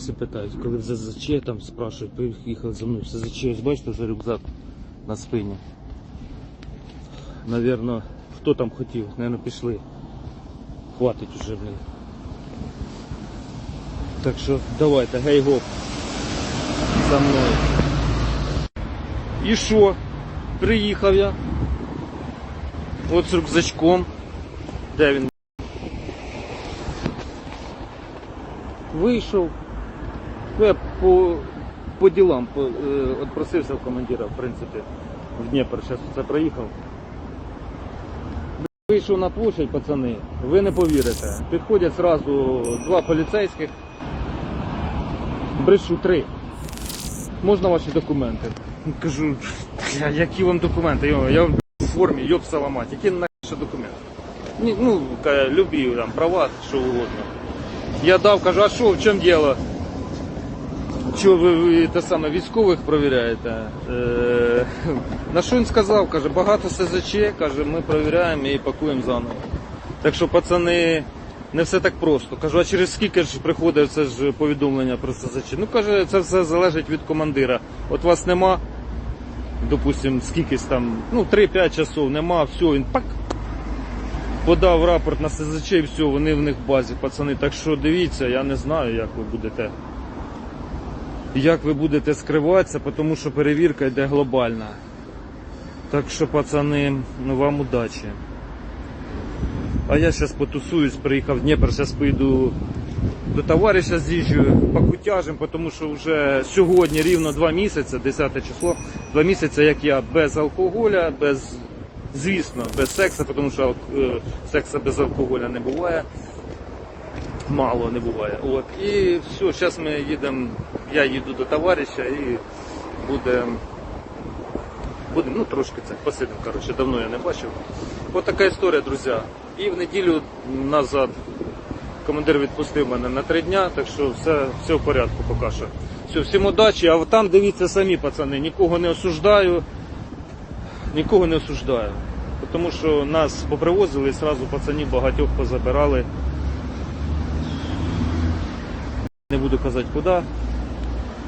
всі питають, коли в ЗЗЧ там спрашують, приїхали за мною в ЗЗЧ, ось бачите вже рюкзак на спині. Навірно, хто там хотів, Навірно, пішли. Хватить уже, блін. Так що давайте, гей гоп. За мною. І що? Приїхав я. От з рюкзачком. Де він? Вийшов. Ну, Я по, по ділам по, е, от просився в командира, в принципі, в Дніпр, зараз це проїхав. Вийшов на площадь, пацани, ви не повірите. Підходять зразу два поліцейських. Брешу три. Можна ваші документи? Кажу, які вам документи? Я в формі, йоб саламат, які наші документи? Ну, любі там права, що угодно. Я дав, кажу, а що, в чому діло? Чого ви, ви те саме військових провіряєте? Е, на що він сказав? Каже, багато СЗЧ, каже, ми провіряємо і пакуємо заново. Так що, пацани, не все так просто. Кажу, а через скільки ж приходить це ж повідомлення про СЗЧ? Ну каже, це все залежить від командира. От вас нема, допустим, скількись там, ну 3-5 часов нема, все, він пак. Подав рапорт на СЗЧ і все, вони в них в базі, пацани. Так що дивіться, я не знаю, як ви будете. Як ви будете скриватися, тому що перевірка йде глобальна. Так що, пацани, ну вам удачі. А я зараз потусуюсь, приїхав в Дніпро, зараз поїду до товариша з'їжджу, покутяжим, тому що вже сьогодні рівно два місяці, 10 число, два місяці, як я без алкоголя, без, звісно, без сексу, тому що е, сексу без алкоголя не буває. Мало не буває. От. І все, зараз ми їдемо, я їду до товариша і буде. Будемо, ну трошки це посидимо, коротше, давно я не бачив. От така історія, друзі. І в неділю назад командир відпустив мене на три дня, так що все, все в порядку поки що. Все, всім удачі, а там дивіться самі, пацани, нікого не осуждаю, нікого не осуждаю. Тому що нас попривозили і одразу пацанів багатьох позабирали. Не буду казати куди.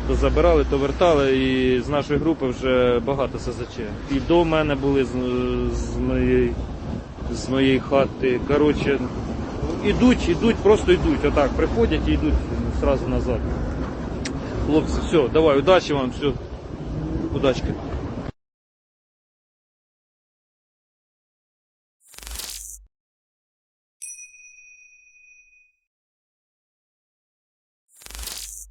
То забирали, то вертали, і з нашої групи вже багато СЗЧ. І до мене були з, з, моєї, з моєї хати. Коротше, ідуть, ідуть, просто йдуть. Отак, приходять і йдуть одразу назад. Хлопці, все, давай, удачі вам, все. Удачки.